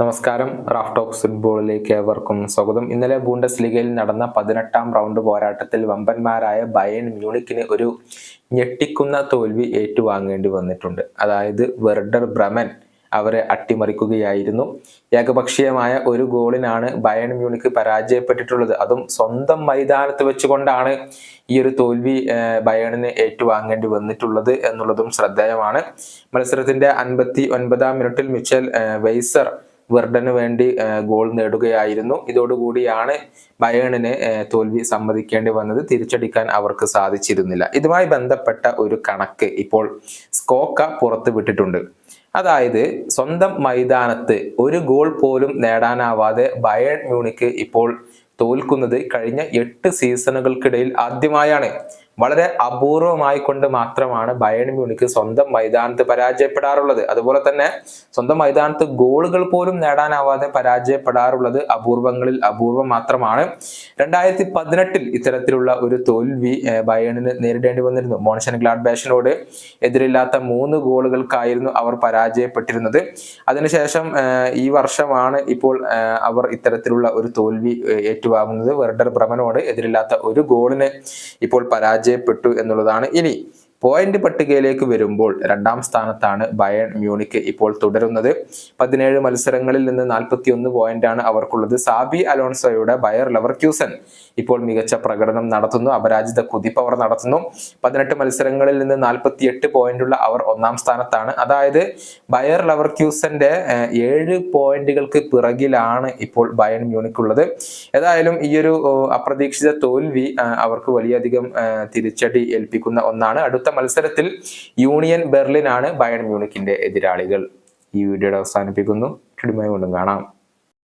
നമസ്കാരം. Raf talks ഫുട്ബോളിലേക്ക് ഏവർക്കും സ്വാഗതം. ഇന്നലെ ബൂണ്ടസ് ലീഗയിൽ നടന്ന പതിനെട്ടാം റൗണ്ട് പോരാട്ടത്തിൽ വമ്പന്മാരായ ബയൻ മ്യൂണിക്കിന് ഒരു ഞെട്ടിക്കുന്ന തോൽവി ഏറ്റുവാങ്ങേണ്ടി വന്നിട്ടുണ്ട്. അതായത് വെർഡർ ബ്രമൻ അവരെ അട്ടിമറിക്കുകയായിരുന്നു. ഏകപക്ഷീയമായ ഒരു ഗോളിനാണ് ബയൺ മ്യൂണിക്ക് പരാജയപ്പെട്ടിട്ടുള്ളത്. അതും സ്വന്തം മൈതാനത്ത് വെച്ചുകൊണ്ടാണ് ഈ ഒരു തോൽവി ബയണിന് ഏറ്റുവാങ്ങേണ്ടി വന്നിട്ടുള്ളത് എന്നുള്ളതും ശ്രദ്ധേയമാണ്. മത്സരത്തിന്റെ അൻപത്തി ഒൻപതാം മിനിറ്റിൽ മിച്ചൽ വെയ്സർ വെർഡന് വേണ്ടി ഗോൾ നേടുകയായിരുന്നു. ഇതോടുകൂടിയാണ് ബയേണിന് തോൽവി സമ്മതിക്കേണ്ടി വന്നത്. തിരിച്ചടിക്കാൻ അവർക്ക് സാധിച്ചിരുന്നില്ല. ഇതുമായി ബന്ധപ്പെട്ട ഒരു കണക്ക് ഇപ്പോൾ സ്കോക്ക പുറത്തു വിട്ടിട്ടുണ്ട്. അതായത് സ്വന്തം മൈതാനത്ത് ഒരു ഗോൾ പോലും നേടാനാവാതെ ബയേൺ മ്യൂണിക്ക് ഇപ്പോൾ തോൽക്കുന്നത് കഴിഞ്ഞ എട്ട് സീസണുകൾക്കിടയിൽ ആദ്യമായാണ്. വളരെ അപൂർവമായി കൊണ്ട് മാത്രമാണ് ബയൺ മ്യൂണിക്ക് സ്വന്തം മൈതാനത്ത് പരാജയപ്പെടാറുള്ളത്. അതുപോലെ തന്നെ സ്വന്തം മൈതാനത്ത് ഗോളുകൾ പോലും നേടാനാവാതെ പരാജയപ്പെടാറുള്ളത് അപൂർവങ്ങളിൽ അപൂർവം മാത്രമാണ്. രണ്ടായിരത്തി പതിനെട്ടിൽ ഇത്തരത്തിലുള്ള ഒരു തോൽവി ബയണിന് നേരിടേണ്ടി വന്നിരുന്നു. മോൺഷൻ ഗ്ലാഡ്ബാഷിനോട് എതിരില്ലാത്ത മൂന്ന് ഗോളുകൾക്കായിരുന്നു അവർ പരാജയപ്പെട്ടിരുന്നത്. അതിനുശേഷം ഈ വർഷമാണ് ഇപ്പോൾ അവർ ഇത്തരത്തിലുള്ള ഒരു തോൽവി ഏറ്റുവാങ്ങുന്നത്. വെർഡർ ബ്രമനോട് എതിരില്ലാത്ത ഒരു ഗോളിന് ഇപ്പോൾ പരാജയപ്പെട്ടു എന്നുള്ളതാണ് ഇനി പോയിന്റ് പട്ടികയിലേക്ക് വരുമ്പോൾ രണ്ടാം സ്ഥാനത്താണ് ബയൺ മ്യൂണിക്ക് ഇപ്പോൾ തുടരുന്നത്. പതിനേഴ് മത്സരങ്ങളിൽ നിന്ന് നാൽപ്പത്തി ഒന്ന് പോയിന്റാണ് അവർക്കുള്ളത്. സാബി അലോൺസോയുടെ ബയർ ലെവർക്യൂസൻ ഇപ്പോൾ മികച്ച പ്രകടനം നടത്തുന്നു. അപരാജിത കുതിപ്പ് അവർ നടത്തുന്നു. പതിനെട്ട് മത്സരങ്ങളിൽ നിന്ന് നാൽപ്പത്തി എട്ട് പോയിന്റുള്ള അവർ ഒന്നാം സ്ഥാനത്താണ്. അതായത് ബയർ ലവർക്യൂസന്റെ ഏഴ് പോയിന്റുകൾക്ക് പിറകിലാണ് ഇപ്പോൾ ബയൺ മ്യൂണിക് ഉള്ളത്. ഏതായാലും ഈ ഒരു അപ്രതീക്ഷിത തോൽവി അവർക്ക് വലിയധികം തിരിച്ചടി ഏൽപ്പിക്കുന്ന ഒന്നാണ്. അടുത്ത മത്സരത്തിൽ യൂണിയൻ ബെർലിൻ ആണ് ബയൺ മ്യൂണിക്കിന്റെ എതിരാളികൾ. ഈ വീഡിയോയുടെ അവസാനിപ്പിക്കുന്നു. കൊണ്ടും കാണാം.